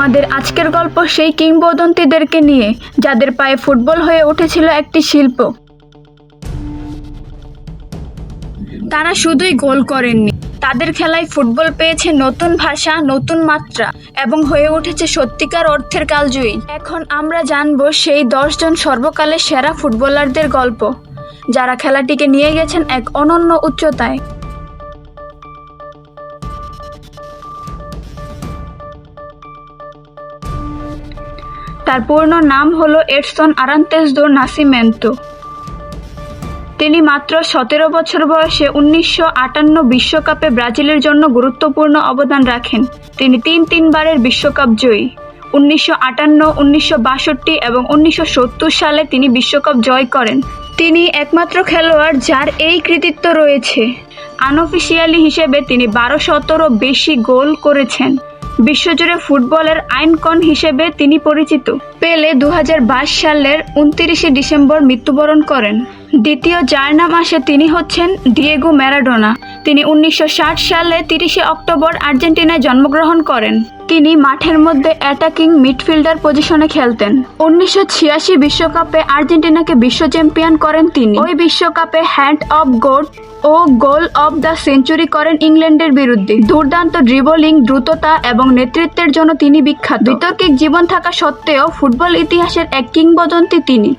আমাদের আজকের গল্প সেই কিংবদন্তিদেরকে নিয়ে, যাদের পায়ে ফুটবল হয়ে উঠেছিল একটি শিল্প। তারা শুধুই গোল করেননি। তাদের খেলায় ফুটবল পেয়েছে নতুন ভাষা, নতুন মাত্রা এবং হয়ে উঠেছে সত্যিকার অর্থের কালজয়ী। এখন আমরা জানব সেই দশজন সর্বকালের সেরা ফুটবলারদের গল্প, যারা খেলাটিকে নিয়ে গেছেন এক অনন্য উচ্চতায়। তার পূর্ণ নাম হলো এডসন আরান্তেস দো নাসিমেন্তো। তিনি মাত্র সতেরো বছর বয়সে উনিশশো আটান্ন বিশ্বকাপে ব্রাজিলের জন্য গুরুত্বপূর্ণ অবদান রাখেন। তিনি তিন তিনবারের বিশ্বকাপ জয়ী। উনিশশো আটান্ন, উনিশশো বাষট্টি এবং উনিশশো সত্তর সালে তিনি বিশ্বকাপ জয় করেন। তিনি একমাত্র খেলোয়াড় যার এই কৃতিত্ব রয়েছে। আনঅফিসিয়ালি হিসেবে তিনি বারো শতরও বেশি গোল করেছেন। বিশ্বজুড়ে ফুটবলের আইনকন হিসেবে তিনি পরিচিত। পেলে দু হাজার বাইশ সালের উনত্রিশে ডিসেম্বর মৃত্যুবরণ করেন। দ্বিতীয় যার নাম আসে তিনি হচ্ছেন ডিয়েগো ম্যারাডোনা তিনি উনিশশো ষাট সালে তিরিশে অক্টোবর আর্জেন্টিনায় জন্মগ্রহণ করেন। তিনি মাঠের মধ্যে অ্যাটাকিং মিডফিল্ডার পজিশনে খেলতেন। উনিশশো বিশ্বকাপে আর্জেন্টিনাকে বিশ্ব চ্যাম্পিয়ন করেন তিনি। ওই বিশ্বকাপে হ্যান্ড অফ গোড ও গোল অফ দ্য সেঞ্চুরি করেন ইংল্যান্ডের বিরুদ্ধে। দুর্দান্ত ড্রিবলিং দ্রুততা এবং নেতৃত্বের জন্য তিনি বিখ্যাত। বিতর্কিক জীবন থাকা সত্ত্বেও ফুটবল ইতিহাসের এক কিংবদন্তি তিনি।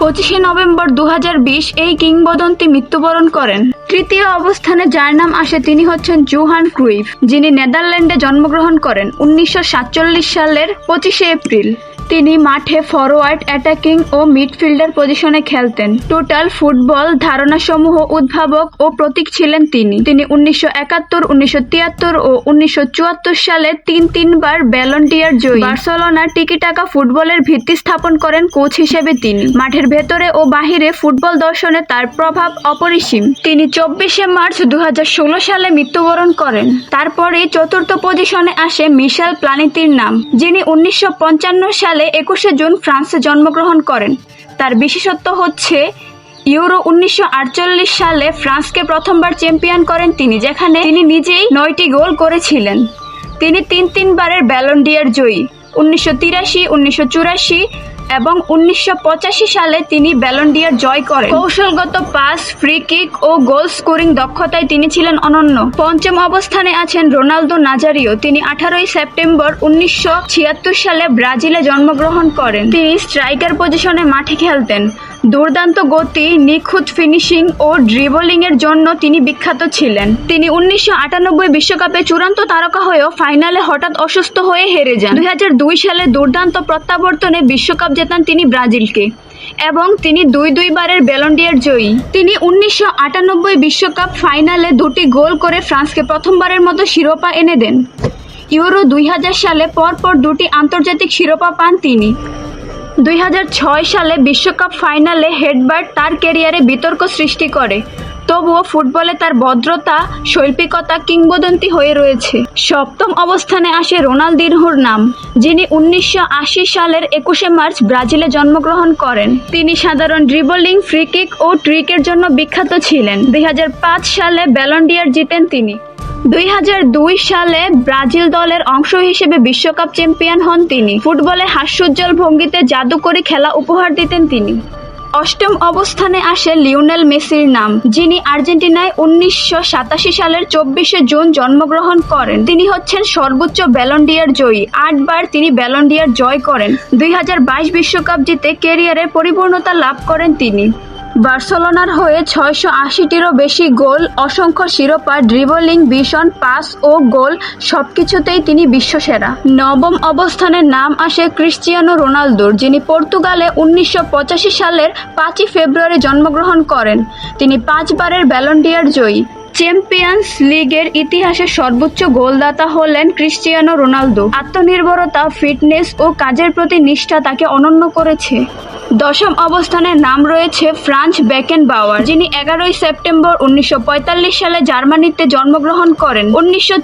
পঁচিশে নভেম্বর দু হাজার বিশ এই কিংবদন্তি মৃত্যুবরণ করেন। তৃতীয় অবস্থানে যার নাম আসে তিনি হচ্ছেন জুহান ক্রুইফ, যিনি নেদারল্যান্ডে জন্মগ্রহণ করেন উনিশশো সাতচল্লিশ সালের পঁচিশে এপ্রিল। তিনি মাঠে ফরওয়ার্ড অ্যাটাকিং ও মিডফিল্ডার পজিশনে খেলতেন। টোটাল ফুটবল ধারণাসমূহ উদ্ভাবক ও প্রতীক ছিলেন তিনি। তিনি উনিশশো একাত্তর, উনিশশো তিয়াত্তর ও উনিশশো চুয়াত্তর সালে তিন তিনবার ব্যালন্টিয়ার জয়ী। বার্সেলোনার টিকিটাকা ফুটবলের ভিত্তি স্থাপন করেন কোচ হিসেবে তিনি। মাঠের ভেতরে ও বাহিরে ফুটবল দর্শনে তার প্রভাব অপরিসীম। তিনি চব্বিশে মার্চ দু হাজার ষোলো সালে মৃত্যুবরণ করেন। তারপরে চতুর্থ পজিশনে আসে মিশাল প্লানিতির নাম, যিনি উনিশশো সালে একুশে জুন ফ্রান্সে জন্মগ্রহণ করেন। তার বিশেষত্ব হচ্ছে, ইউরো উনিশশো আটচল্লিশ সালে ফ্রান্সকে প্রথমবার চ্যাম্পিয়ন করেন তিনি, যেখানে তিনি নিজেই নয়টি গোল করেছিলেন। তিনি তিন তিনবারের ব্যালন্ডিয়ার জয়ী। উনিশশো তিরাশি, উনিশশো চুরাশি এবং উনিশশো পঁচাশি সালে তিনি ব্যালন্ডিয়ার জয় করেন। কৌশলগত পাস ফ্রি কিক ও গোল স্কোরিং দক্ষতায় তিনি ছিলেন অনন্য। পঞ্চম অবস্থানে আছেন রোনালদো নাজারিও। তিনি আঠারোই সেপ্টেম্বর উনিশশো ছিয়াত্তর সালে ব্রাজিলে জন্মগ্রহণ করেন। তিনি স্ট্রাইকার পজিশনে মাঠে খেলতেন। দুর্দান্ত গতি, নিখুঁত ফিনিশিং ও ড্রিবলিং এর জন্য তিনি বিখ্যাত ছিলেন। তিনি উনিশশো বিশ্বকাপে চূড়ান্ত তারকা হয়েও ফাইনালে হঠাৎ অসুস্থ হয়ে হেরে যান। দুই হাজার দুই সালে দুর্দান্ত প্রত্যাবর্তনে বিশ্বকাপ জেতান তিনি ব্রাজিলকে এবং তিনি দুই দুইবারের ব্যালন্ডিয়ার জয়ী। তিনি উনিশশো বিশ্বকাপ ফাইনালে দুটি গোল করে ফ্রান্সকে প্রথমবারের মতো শিরোপা এনে দেন। ইউরো দুই হাজার সালে পরপর দুটি আন্তর্জাতিক শিরোপা পান তিনি। দুই হাজার ছয় সালে বিশ্বকাপ ফাইনালে হেডবার্ট তার ক্যারিয়ারে বিতর্ক সৃষ্টি করে। তবুও ফুটবলে তার ভদ্রতা, শৈল্পিকতা কিংবদন্তি হয়ে রয়েছে। সপ্তম অবস্থানে আসে রোনালদিনহুর নাম, যিনি উনিশশো আশি সালের একুশে মার্চ ব্রাজিলে জন্মগ্রহণ করেন। তিনি সাধারণ ড্রিবলিং ফ্রিকিক ও ট্রিকের জন্য বিখ্যাত ছিলেন। দুই হাজার পাঁচ সালে ব্যালন্ডিয়ার জিতেন তিনি। দুই হাজার দুই সালে ব্রাজিল দলের অংশ হিসেবে বিশ্বকাপ চ্যাম্পিয়ন হন তিনি। ফুটবলে হাস্যোজ্জ্বল ভঙ্গিতে জাদুকরী খেলা উপহার দিতেন তিনি। অষ্টম অবস্থানে আসে লিওনেল মেসির নাম, যিনি আর্জেন্টিনায় উনিশশো সাতাশি সালের চব্বিশে জুন জন্মগ্রহণ করেন। তিনি হচ্ছেন সর্বোচ্চ ব্যালন্ডিয়ার জয়ী। আটবার তিনি ব্যালন্ডিয়ার জয় করেন। দুই বিশ্বকাপ জিতে ক্যারিয়ারের পরিপূর্ণতা লাভ করেন তিনি। বার্সেলোনার হয়ে ছয়শো আশিটিরও বেশি গোল, অসংখ্য শিরোপা ড্রিবলিং ভীষণ পাস ও গোল, সবকিছুতেই তিনি বিশ্বসেরা। নবম অবস্থানে নাম আসে ক্রিশ্চিয়ানো রোনালদোর, যিনি পর্তুগালে উনিশশো পঁচাশি সালের পাঁচই ফেব্রুয়ারি জন্মগ্রহণ করেন। তিনি পাঁচবারের ব্যালন্ডিয়ার জয়ী। চ্যাম্পিয়ন্স লিগের ইতিহাসে সর্বোচ্চ গোলদাতা হলেন ক্রিশ্চিয়ানো রোনালদো। আত্মনির্ভরতা, ফিটনেস ও কাজের প্রতি নিষ্ঠা তাকে অনন্য করেছে। দশম অবস্থানে নাম রয়েছে ফ্রান্স বেকেন বাওয়ার যিনি এগারোই সেপ্টেম্বর উনিশশো পঁয়তাল্লিশ সালে জার্মানিতে জন্মগ্রহণ করেন। উনিশশো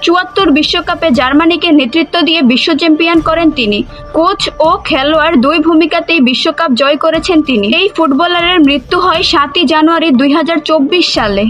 বিশ্বকাপে জার্মানিকে নেতৃত্ব দিয়ে বিশ্ব চ্যাম্পিয়ন করেন তিনি। কোচ ও খেলোয়াড় দুই ভূমিকাতেই বিশ্বকাপ জয় করেছেন তিনি। এই ফুটবলারের মৃত্যু হয় সাতই জানুয়ারি দুই হাজার চব্বিশ সালে।